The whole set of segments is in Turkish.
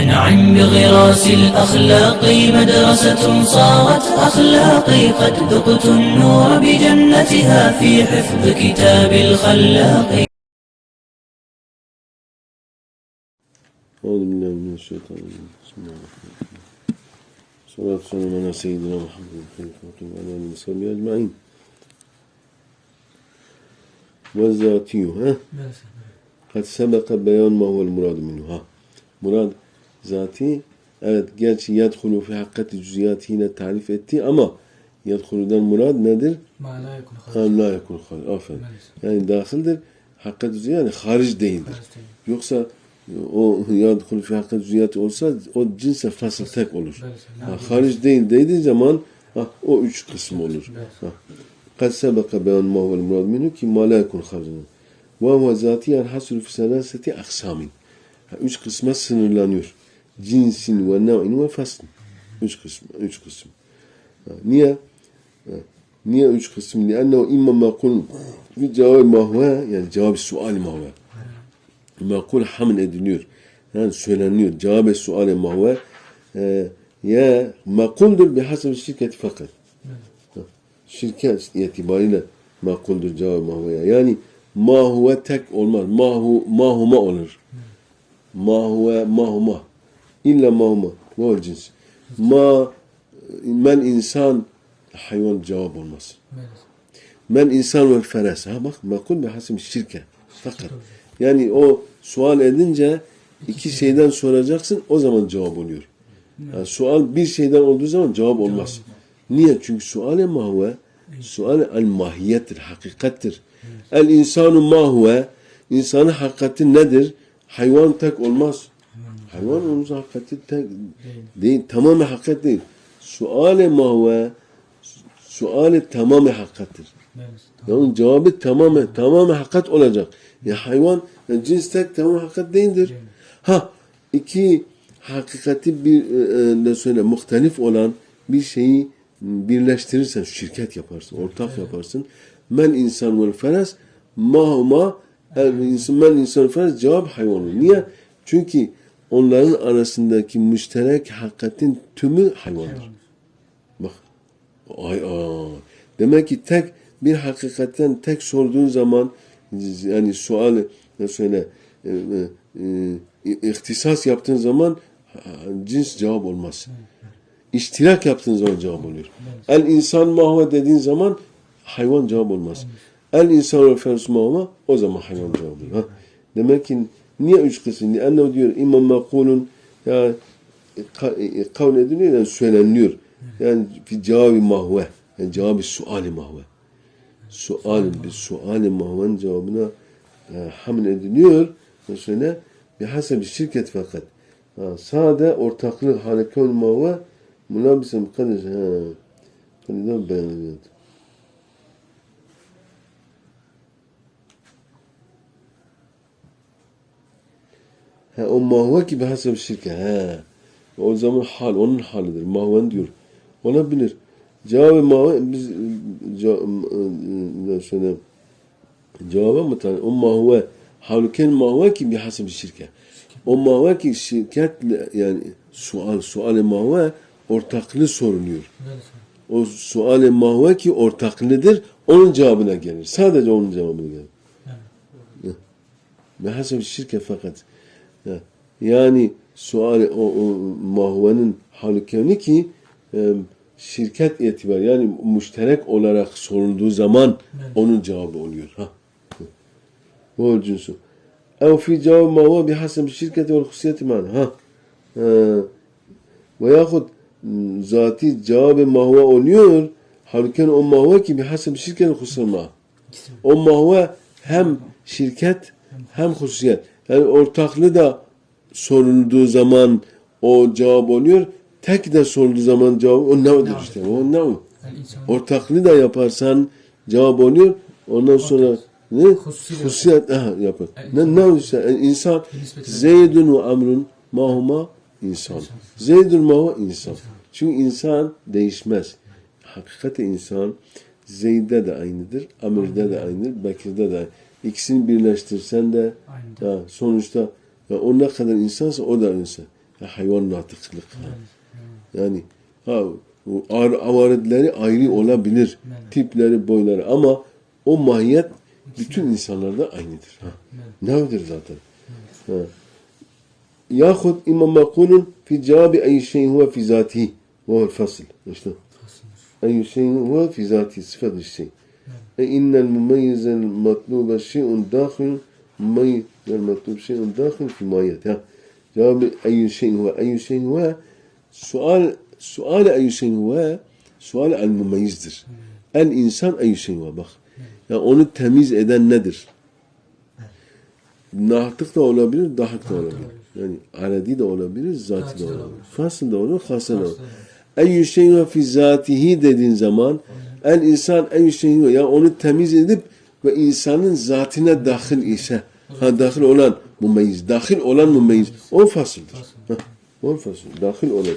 أنعم بغراس الأخلاق مدرسة صارت أخلاقي قد ذقت النور بجنتها في حفظ كتاب الخلاق. أعوذ بالله من الشيطان الرجيم. بسم الله الرحمن الرحيم. صلاة والسلام على سيدنا محمد وعلى آله وصحبه أجمعين. والذاتي ها؟ قد سبق بيان ما هو المراد منه ها؟ Murad zati evet gerçi yedhulu fi hakikati cüziyat yine tarif etti ama yedhuludan murad nedir? ما لا يكون Ha, خارج la yakun haric. Aferin. Yani dahildir. Hakkat cüziyat yani hariç değildir. Yoksa o yadhul fi hakkat cüziyat olsa o cinse fasıl tek olur. Ha, hariç değil dediği zaman ha, o üç kısım olur. Ha. قد سبق بيان ما هو المراد منه ki ma la yakun haricen. وهو ذاتي ينحصر في ثلاثة أقسام. üç kısma sınırlanıyor. Cinsin ve nev'in ve faslın. Üç kısım. Üç kısım. Niye? Niye üç kısım? Liannehu imma makul bir cevap mahve yani cevap sual mahve. Makul hamd ediliyor. Yani söyleniyor. Cevap sual mahve ee, ya makuldur bihasab şirket fakat. Şirket itibariyle makuldur cevap mahve. Yani mahuve tek olmaz. Mahu, mahuma olur. Ma huve ma huma. İlla ma huma. Bu cins. Ma men insan hayvan cevap olmaz. Men insan ve feres. Ha bak makul bir hasim şirke. Fakat. Yani o sual edince iki şeyden soracaksın o zaman cevap oluyor. Yani sual bir şeyden olduğu zaman cevap olmaz. Niye? Çünkü sual-i mahve sual el mahiyettir, hakikattir. El insanu mahve insanın hakikati nedir? Hayvan tek olmaz. Hayvan onun hakikati tek değil. Tamamen hakikat değil. Sual-i mahve sual-i tamamen hakikattir. Yani cevabı tamamen tamamen hakikat olacak. Ya hayvan yani cins tek tamamen hakikat değildir. Ha iki hakikati bir e, e, ne söyle muhtelif olan bir şeyi birleştirirsen şirket yaparsın, ortak yaparsın. Men insan vel feres mahuma el insan insan feres cevap hayvan olur. Niye? Çünkü onların arasındaki müşterek hakikatin tümü hayvandır. Bak. Ay, ay. Demek ki tek bir hakikatten tek sorduğun zaman yani sual ne söyle e, e, e, ihtisas yaptığın zaman cins cevap olmaz. İştirak yaptığın zaman cevap oluyor. El insan mahve dediğin zaman hayvan cevap olmaz. El insan ve fers mahve o zaman hayvan cevap oluyor. Ha. Demek ki niye üç kısım? Anne diyor imam makulun ya ka- e, kavl ediliyor yani söyleniliyor. Yani fi cevabı mahve. Yani cevabı suali mahve. Sualin bir suali mahven cevabına e, hamle ediliyor. Mesela bir hasebi şirket fakat. Ha, sade ortaklık harekon mahve mülabisen kadar ha. Kadar beyanlıyor. Ha, o mahve ki bir hasebi şirket. Ha. O zaman hal, onun halidir. Mahven diyor. Olabilir. Cevabı mahve biz ne söyle cevaba mı tane? O mahve halüken mahve ki bir hasab şirke. O mahve ki şirket yani sual sual mahve ortaklığı soruluyor. O sual mahve ki ortaklıdır onun cevabına gelir. Sadece onun cevabına gelir. Ve hasab şirke fakat yani sual o, o mahvenin halükeni ki e, şirket itibar yani müşterek olarak sorulduğu zaman onun cevabı oluyor. Ha. Bu cinsu. Ev fi cevab ma huwa bihasab şirketi vel husiyeti man. Ha. Ve yahut zati cevabı ma huwa oluyor. Halbuki o ma huwa ki bihasab şirketi husiyeti ma. O ma huwa hem şirket hem hususiyet. Yani ortaklı da sorulduğu zaman o cevap oluyor. Tek de sorulduğu zaman cevap o ne olur işte. O ne Ortaklı da yaparsan cevap oluyor. Ondan sonra ne? Hususiyet aha, yapar. Ne ne işte insan Zeydun ve Amrun mahuma insan. Zeydun mahuma insan. Çünkü insan değişmez. Hakikati insan Zeyd'de de aynıdır, Amir'de de aynıdır, Bekir'de de aynıdır. İkisini birleştirsen de ya sonuçta ya o ne kadar insansa o da insan. Ya hayvan natıklık. Ha. Yani ha o ar- avaretleri ayrı olabilir. Tipleri, boyları ama o mahiyet bütün insanlarda aynıdır. Ha. Nedir zaten? Ha. Yahut imma makulun fi cevabı ey şeyin huve fi zatihi. Ve fasıl. İşte. Ey şeyin huve fi zatihi. Sıfat şey. E innel mumeyyizel matlube şeyun dâhil mumeyyizel matlube şeyun dâhil mahiyet. Ha. Cevabı ey şeyin huve. Ey şeyin huve sual sual ey şeyin huve sual el mumeyyizdir. El insan ey şeyin huve. Bak. Ya onu temiz eden nedir? Nahtık da olabilir, dahık da olabilir. Yani aradi de olabilir, zati de olabilir. Fasıl da olur, da olur. Eyyü şeyin fi zatihi dediğin zaman el insan eyyü şeyin ya onu temiz edip ve insanın zatine dahil ise ha dahil olan mumeyyiz, dahil olan mumeyyiz o fasıldır. Ha, o fasıl, dahil olan.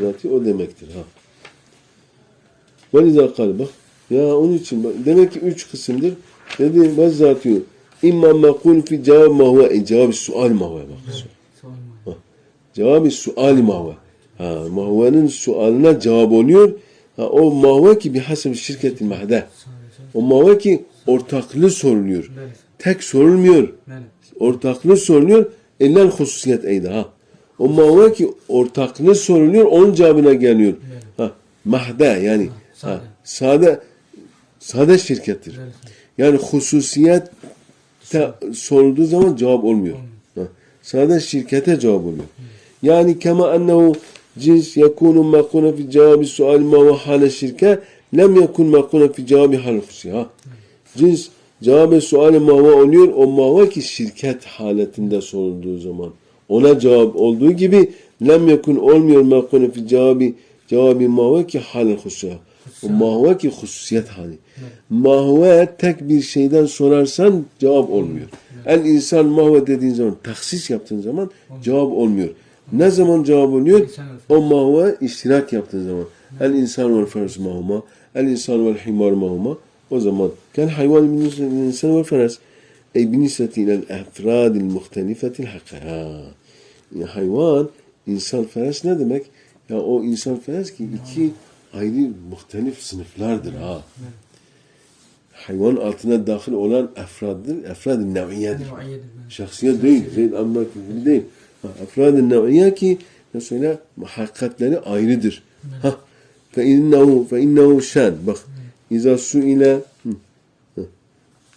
Zati o demektir. Ha. Ve liza kal bak. Ya onun için bak, demek ki üç kısımdır. Dedi ve zatı İmma mekul fi cevap ma huve. Cevap sual ma huve. Bak. Cevabı sual ma huve. Ha, ma huve'nin sualına cevap oluyor. Ha, o ma huve ki bihasab şirketi mahde. O ma huve ki ortaklığı soruluyor. Tek sorulmuyor. Ortaklığı soruluyor. Eller hususiyet eydi. Ha. O ma huve ki ortaklığı soruluyor. Onun cevabına geliyor. Ha, mahde yani. Ha, sade sade şirkettir. Yani hususiyet te, sorulduğu zaman cevap olmuyor. Ha. Sadece şirkete cevap oluyor. Yani kema ennehu cins yekunu makuna fi cevabi sual ma ve hale şirke lem yekun makuna fi cevabi hal hususi. Ha. Cins cevabı sual ma ve oluyor. O ma ve ki şirket haletinde sorulduğu zaman. Ona cevap olduğu gibi lem yekun olmuyor makuna fi cevabi cevabi ma ve ki hal hususi. O mahve ki hususiyet hali. Mahve tek bir şeyden sorarsan cevap olmuyor. El insan mahve dediğin zaman, taksis yaptığın zaman cevap olmuyor. Ne zaman cevap oluyor? O mahve iştirak yaptığın zaman. El insan vel feras mahuma, el insan vel himar mahuma. O zaman kal hayvan bin insan vel feras. Ey binisbeti ilel efradil muhtelifetil hakka. Hayvan, insan feras ne demek? Ya o insan feras ki iki ayrı muhtelif sınıflardır ha. Hayvan altına dahil olan efraddır. Efrad-ı nev'iyedir. Şahsiyet değil. Zeyd Ammar gibi değil. Ha, Efrad-ı nev'iye ki mesela hakikatleri ayrıdır. Ha. Fe innehu fe innehu şen. Bak. İza su ile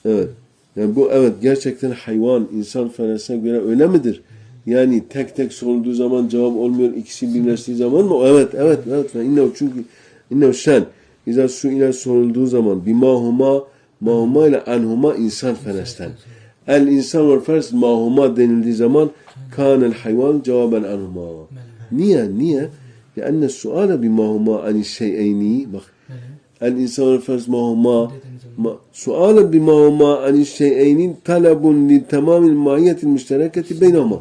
Evet. Yani bu evet gerçekten hayvan insan fenesine göre öyle midir? Yani tek tek sorulduğu zaman cevap olmuyor. ikisi birleştiği zaman mı? Evet, evet, evet. İnnehu çünkü innehu şen. İza su ile sorulduğu zaman bimahuma mahuma ile anhuma insan fenesten. El insan ve fers mahuma denildiği zaman kanel hayvan cevaben anhuma. Niye? Niye? لأن السؤال بما هما عن الشيئين بخ الإنسان والفرس ما هما ما سؤال بما هما عن الشيئين طلب لتمام الماهية المشتركة بينهما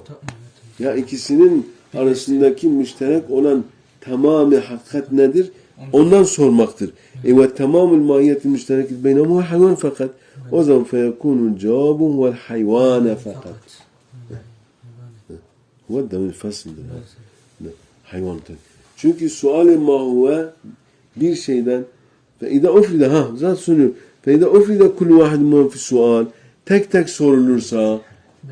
ya ikisinin arasındaki müşterek olan tamamı hakikat nedir? Ondan sormaktır. E ve tamamul mahiyeti müşterek beynehum ve hayvan fakat. O zaman feyekunul cevabu vel hayvane fakat. Huve demir fasıldır. Hayvan tabi. Çünkü sual-i mahuve bir şeyden ve ida ufride ha zat sunuyor. İda ufride kullu vahid muhum fi sual tek tek sorulursa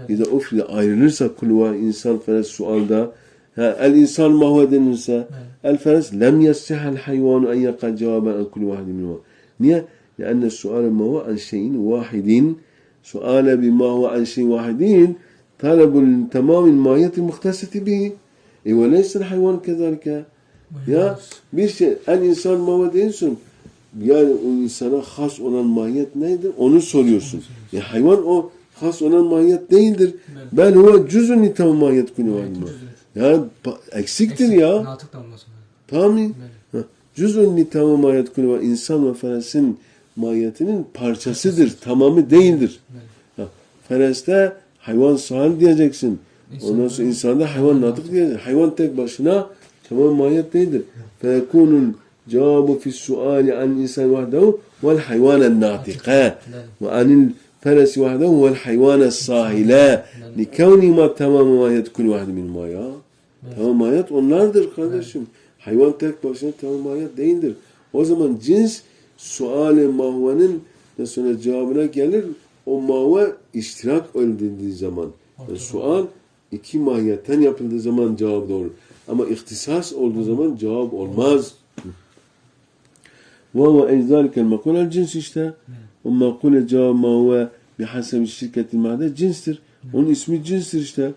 ida ufride ayrılırsa kullu vahid insan feres sualda ha, el insan mahuve denilirse el feres lem yessihel hayvanu en yakal cevaben an kullu vahid minhu. Niye? لأن السؤال ما هو عن شيء واحد سؤال بما هو عن شيء واحد طلب تمام الماهية المختصة به e وليس الحيوان كذلك ya bir şey en insan mahvet değilsin. Yani o insana has olan mahiyet nedir? Onu soruyorsun. Ya hayvan o has olan mahiyet değildir. Ben huve cüzün nitam mahiyet kuni Ya eksiktir ya. Natık da olmasın. Tamam mı? Cüzün nitam mahiyet kuni var. İnsan ve feresin mahiyetinin parçasıdır. Tamamı değildir. Ha, Fereste hayvan sahil diyeceksin. Ondan sonra insanda hayvan natık diyeceksin. Hayvan tek başına tamam mahiyet değildir. Feyekunul cevabı fi suali an insan vahdehu vel hayvanen natika ve anil feresi vahdehu vel hayvanen sahile likevni ma tamamı mahiyet kulli vahdi minhuma ya. Tamam hayat onlardır kardeşim. Hayvan tek başına tamam hayat değildir. O zaman cins suale mahvenin ne sonra cevabına gelir. O mahve iştirak öldüğü zaman. Yani sual iki mahiyetten yapıldığı zaman cevap doğru. Ama ihtisas olduğu zaman cevap olmaz. Ve ve ecdalikel makulel cins işte. O makule cevap mahve bihasebi şirketin mahde cinstir. Onun ismi cinstir işte.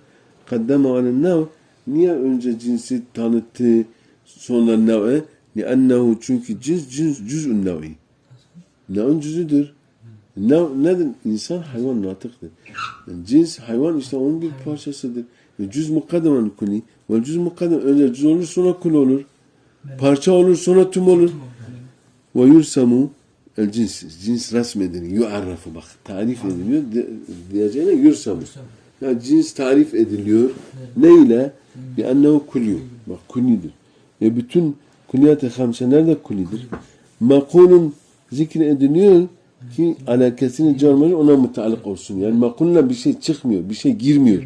Kaddeme alen nev. Niye önce cinsi tanıttı sonra nev'e? لأنه çünkü cins cins cüz'ün nev'i. Nev'in cüzüdür. Nev nedir? İnsan hayvan natıktır. Yani cins hayvan işte onun bir parçasıdır. E, Cüz mukaddemen kuli. Ve cüz mukaddem önce cüz olur sonra kul olur. Parça olur sonra tüm olur. Ve yursamu el cins. Cins resmediliyor. Yuarrafu bak. Tarif ediliyor. De, diyeceğine yursamu. Yani cins tarif ediliyor. Ne ile? Bi ennehu kulyu. Bak kullidir. Ve bütün kulliyat-ı hamse nerede kullidir? Makulun zikri ediliyor ki alakasını canlıları ona mutallık olsun. Yani makulla bir şey çıkmıyor. Bir şey girmiyor.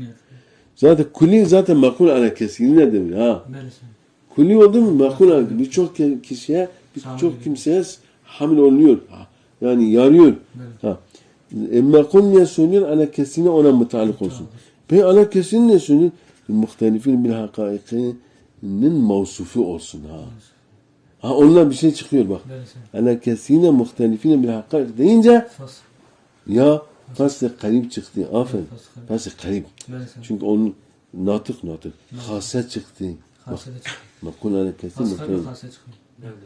Zaten kulli zaten makul alakası. Ne demek? Ha. Kulli oldu mu makul alakası. Birçok kişiye, birçok kimseye hamil oluyor. Ha. Yani yarıyor. Ha. E, makul ne söylüyor? Alakasını ona mutallık olsun. Peki alakasını ne söylüyor? Muhtelifin bil hakaikinin mavsufu olsun. Ha. Ha ondan bir şey çıkıyor bak. Alakasine muhtelifine bil hakaik deyince ya fasl karib çıktı. Aferin. Fasl karib. Çünkü onun natık natık. Hase çıktı. Bak, makul alakası muhtelif.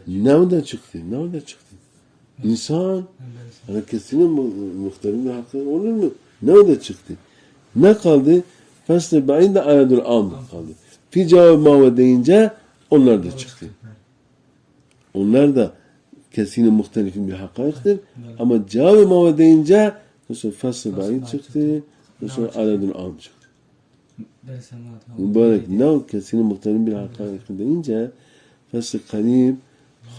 Nereden çıktı? Nereden çıktı? İnsan hareketinin mu- muhtelif bir hakkı olur mu? Nereden çıktı? Ne kaldı? Fasl ba'in de ayadul am kaldı. Fi cevap mava deyince onlar da çıktı. Onlar da kesine muhtelifin bir hakaiktir. Ama cevap mava deyince mesela fasl ba'in çıktı. Mesela ayadul am çıktı. Mübarek nav kesine muhtelifin bir hakaiktir deyince fasl karib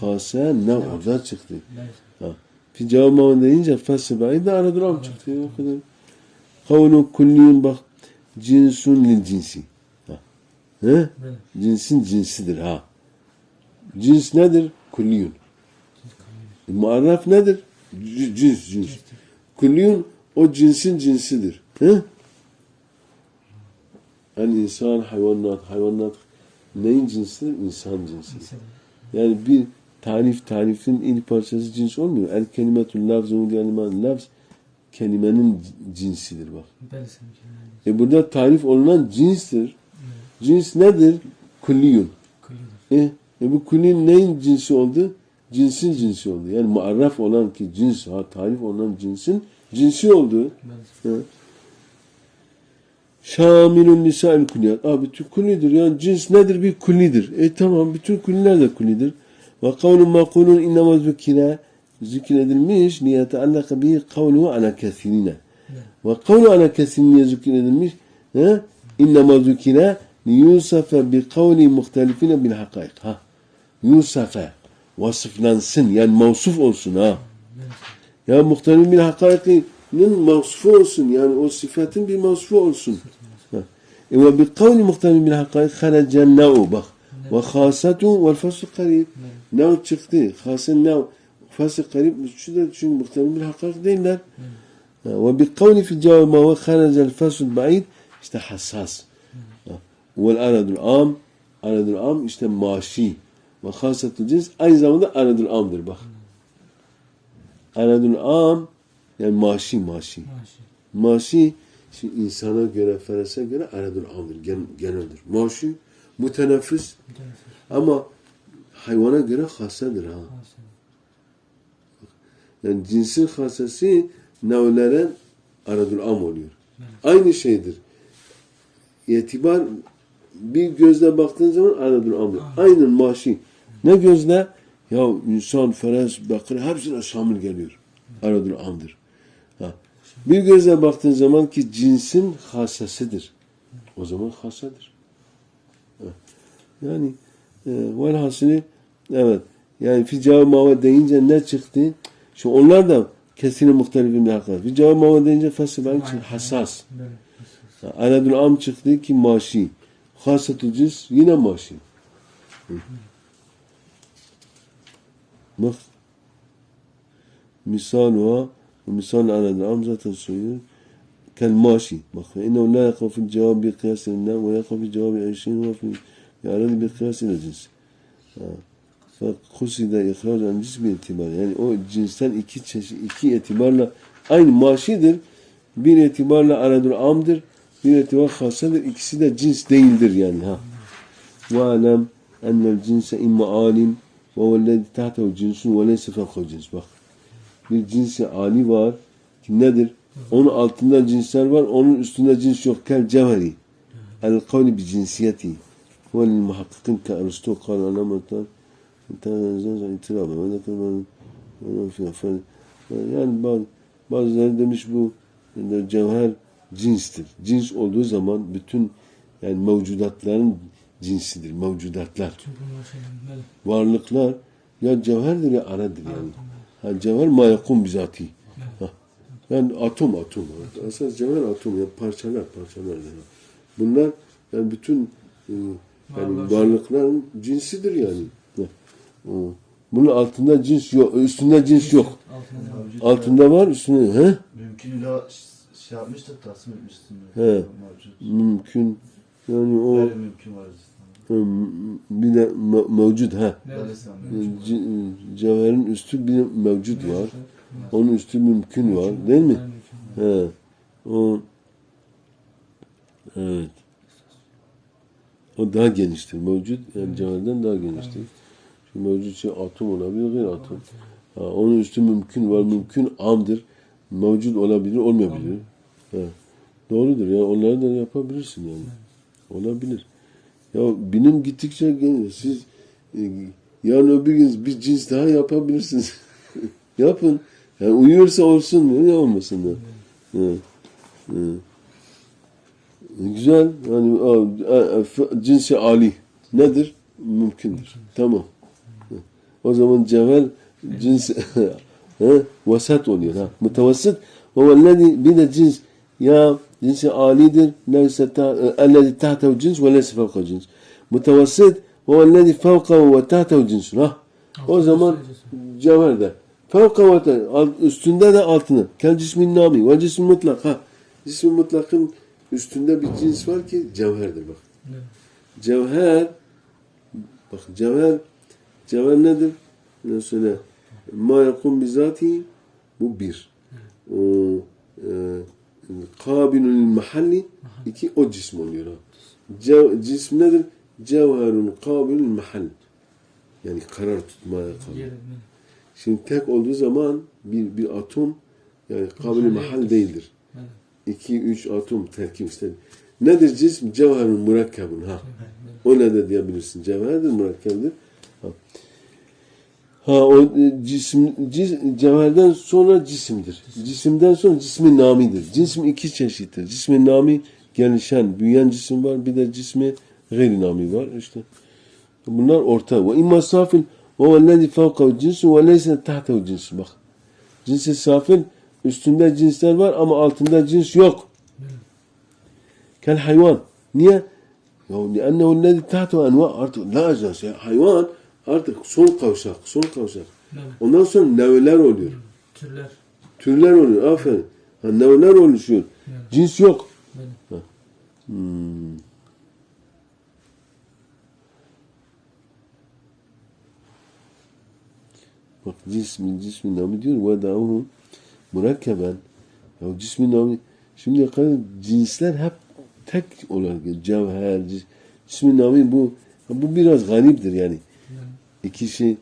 hasa nav orada çıktı. في cevap mama deyince fesiba'yı da aradır am çıktı. O kadar. Kavlu kulliyun bak cinsun lil cinsi. Ha. Cinsin cinsidir ha. Cins nedir? Kulliyun. Muarraf nedir? C- cins cins. Kulliyun o cinsin cinsidir. He? Yani insan, hayvanat, hayvanat neyin cinsidir? İnsan cinsidir. Yani bir tarif tarifin ilk parçası cins olmuyor. El kelimetul lafz ve kelimen lafz kelimenin cinsidir bak. E burada tarif olunan cinstir. Cins nedir? Kulliyun. E, e bu kullin neyin cinsi oldu? Cinsin cinsi oldu. Yani muarraf olan ki cins, ha, tarif olan cinsin cinsi oldu. Şamilun nisa'il kulliyat. Aa, bütün kullidir. Yani cins nedir? Bir kullidir. E tamam bütün kulliler de kullidir. Ve kavlun makulun innema zükire zikredilmiş liyeteallaka bihi kavluhu ala kesirine. Ve kavlu ala kesirine zikredilmiş he? innema zükire liyusafe bi kavli muhtelifine bil hakaik. Ha. Yusafe vasıflansın yani mevsuf olsun ha. Ya muhtelif bil hakaikinin mevsufu olsun yani o sıfatın bir mevsufu olsun. Ve bi kavli muhtelif bil hakaik harecen ne'u bak. Ve hasatu vel fasl karib. Nev çıktı. Hasen nev. Fasl karib. Da çünkü muhtemel bir hakaik değiller. Ve bi kavli fi cevabı ma ve kharacel fasl ba'id. işte hassas. Ha. Vel aradul am. Aradul am işte maşi. Ve hasatul cins aynı zamanda aradul amdır bak. Aradul am yani maşi maşi. Maşi şimdi insana göre, ferese göre aradul amdır. Gen, geneldir. Maşi müteneffüs ama hayvana göre hasedir ha. Yani cinsin hasesi nevlere aradul am oluyor. Aynı şeydir. İtibar bir gözle baktığın zaman aradul amdır. Aynen maşi. Ne gözle? Ya insan, feres, bakır hepsine şamil geliyor. Aradul amdır. Ha. Bir gözle baktığın zaman ki cinsin hasesidir. O zaman hasedir. Yani e, velhasili evet yani fi cevap mava deyince ne çıktı? Şu onlar da kesine muhtelifin bir hakkı. Fi cevap mava deyince fasıl için hassas. Aradul am çıktı ki maşi. Hasetul cins yine maşi. Hı. Bak fe innehu la yakav fil cevab bi kıyasin la ve yakav fil cevab eşin ve fi yarad bi kıyasin cins. Fakusida ihraç an cins bir itibar. Yani o cinsten iki çeşit, iki itibarla aynı maaşidir. Bir itibarla aradır amdır. Bir itibar hasadır. İkisi de cins değildir yani. Ha. Ve alem ennel cinse imma alim ve vellezi tahtehu cinsun ve leyse fevkahu cins. Bak. Bir cinsi ali var. Nedir? Onun altında cinsler var. Onun üstünde cins yok. Kel cevheri. El kavli bi cinsiyeti. Ve lil muhakkikin ke Aristo kal itirafı. Yani bazı, bazıları demiş bu cevher cinstir. Cins olduğu zaman bütün yani mevcudatların cinsidir. Mevcudatlar. Varlıklar ya cevherdir ya aradır yani. Ha, cevher ma yakun bizati. Ha. Yani atom atom. Esas cevher atom. Yani parçalar parçalar. Yani. Bunlar yani bütün e, yani Varlıklar- varlıkların cinsidir yani. Ha. Bunun altında cins yok, üstünde cins yok. Altında da var. Üstünde he? Mümkünüyle şey yapmıştık, tasmin etmiştim. He. Mümkün. Yani o mümkün var. e, bir de me- mevcut ha. Evet. Mevcut. C- cevherin üstü bir mevcut var. Onun üstü mümkün var, değil mi? He. O Evet. O daha geniştir. Mevcut yani cevherden daha geniştir. Çünkü mevcut şey atom olabilir, gayri atom. Ha, onun üstü mümkün var. Mümkün amdır. Mevcut olabilir, olmayabilir. Ha. Doğrudur ya. Onları da yapabilirsin yani. Olabilir. Ya bilim gittikçe. Siz e, yarın öbür gün bir cins daha yapabilirsiniz. Yapın. Yani uyuyorsa olsun. Ne olmasın da. Ha. Ha. Güzel. Yani f- cinsi ali nedir? Mümkündür. Tamam. O zaman cevher cins ha, vasat oluyor. Ha. Mutavassit vellezi bir de cins ya cinsi alidir ta- ellezi tahtehu cins ve leyse fevkahu cins. Mutavassit ve vellezi fevkahu ve tahtehu cins. Ha. O zaman cevher de. Fevkahu ve üstünde de altını. Kel cismin nami ve cismin mutlak. Ha. Cismin mutlakın üstünde bir cins var ki cevherdir bak. Evet. Cevher bak cevher cevher nedir? Ne söyle? Ma yakun bizati bu bir. O, e, kabilun lil mahalli iki o cism oluyor. Cev, cism nedir? Cevherun kabilun lil mahall. Yani karar tutmaya. Yeri- Şimdi tek olduğu zaman bir bir atom yani kabil mahal değildir. 2 3 atom terkip işte. Nedir cism? Cevherun murakkabun ha. O ne de diyebilirsin. Cevherdir, murakkabdır. Ha. Ha o e, cisim, cis, cevherden sonra cisimdir. Cisimden sonra cismin namidir. Cisim iki çeşittir. Cismin nami gelişen, büyüyen cisim var. Bir de cismi gayri nami var. İşte bunlar orta. Ve imma safil ve vellezi fevkahu cinsu ve leyse tahtehu cinsu. Bak. Cinsi safil üstünde cinsler var ama altında cins yok. Kel hayvan. Niye? Ya لأنه الذي تحته أنواع artık la ajans. Yani hayvan artık son kavşak, son kavşak. Evet. Ondan sonra nevler oluyor. Türler. Türler oluyor. Aferin. Ha, nevler oluşuyor. Evet. Cins yok. Böyle. Hmm. Bak cismin cismin namı diyor ve dahu murakkeben. Ya cismin namı şimdiye kadar cinsler hep tek olarak cevher, cis- cismin namı bu bu biraz gariptir yani. İki şey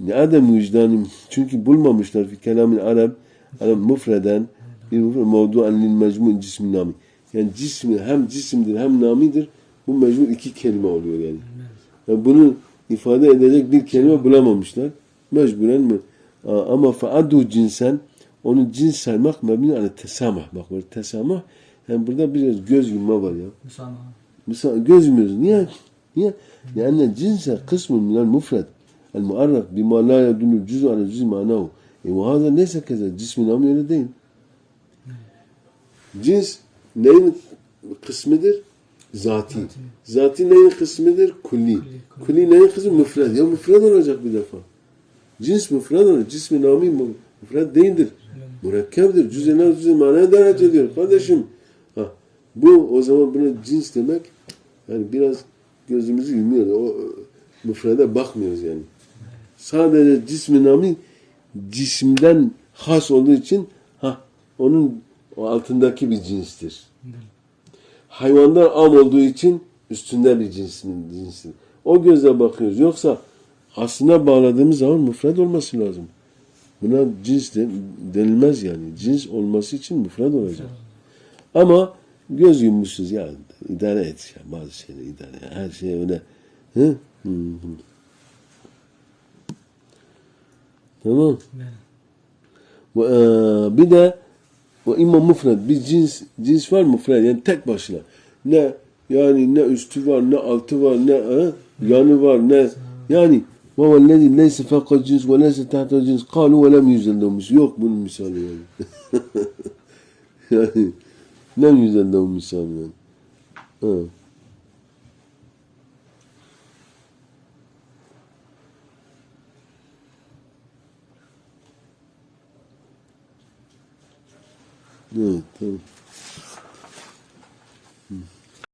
ne adem vicdanım çünkü bulmamışlar fi kelamın Arap Arap mufreden bir mevdu'an lil mecmu cismin namı. Yani cismi hem cisimdir hem namidir. Bu mecbur iki kelime oluyor yani. yani bunu ifade edecek bir kelime bulamamışlar. Mecburen mi? Ama faaddu cinsen onu cins saymak mebni ala tesamah. Bak böyle tesamah. Yani burada biraz göz yumma var ya. Müsamaha. Göz yumuyoruz. Niye? Niye? Yani cinse kısmı minel mufred. El muarraf bima la yedullu cüz'ü ala cüz'ü manahu. E bu hâzâ neyse keze cismin namı öyle değil. Cins neyin kısmıdır? Zati. Zati neyin kısmıdır? Kulli. Kulli neyin kısmı? Müfred. Ya müfred olacak bir defa. Cins müfred olacak. Cismi nami mü- müfred değildir. Mürekkeptir. Cüz-i naz, cüz-i manaya delalet ediyor. Kardeşim. Ha, bu o zaman buna cins demek yani biraz gözümüzü yumuyor. O müfrede bakmıyoruz yani. Sadece cismi nami cisimden has olduğu için ha onun o altındaki bir cinstir. Hayvandan am olduğu için üstünde bir cinsin cinstir. O gözle bakıyoruz. Yoksa aslına bağladığımız zaman müfred olması lazım. Buna cins de, denilmez yani. Cins olması için müfred olacak. Ama göz yummuşuz ya idare et bazı şeyleri idare et. Her şey öyle. Hı? Hı hı. Tamam. Ve, e, bir de ve imma mufred bir cins cins var mufred yani tek başına. Ne yani ne üstü var ne altı var ne e, yanı var ne yani leyse fevka cins ve leyse tahta cins kalu ve lem yüzellemiş. Yok bunun misali yani. yani lem yüzellemiş misali yani. Ha. Evet, tamam. Hı.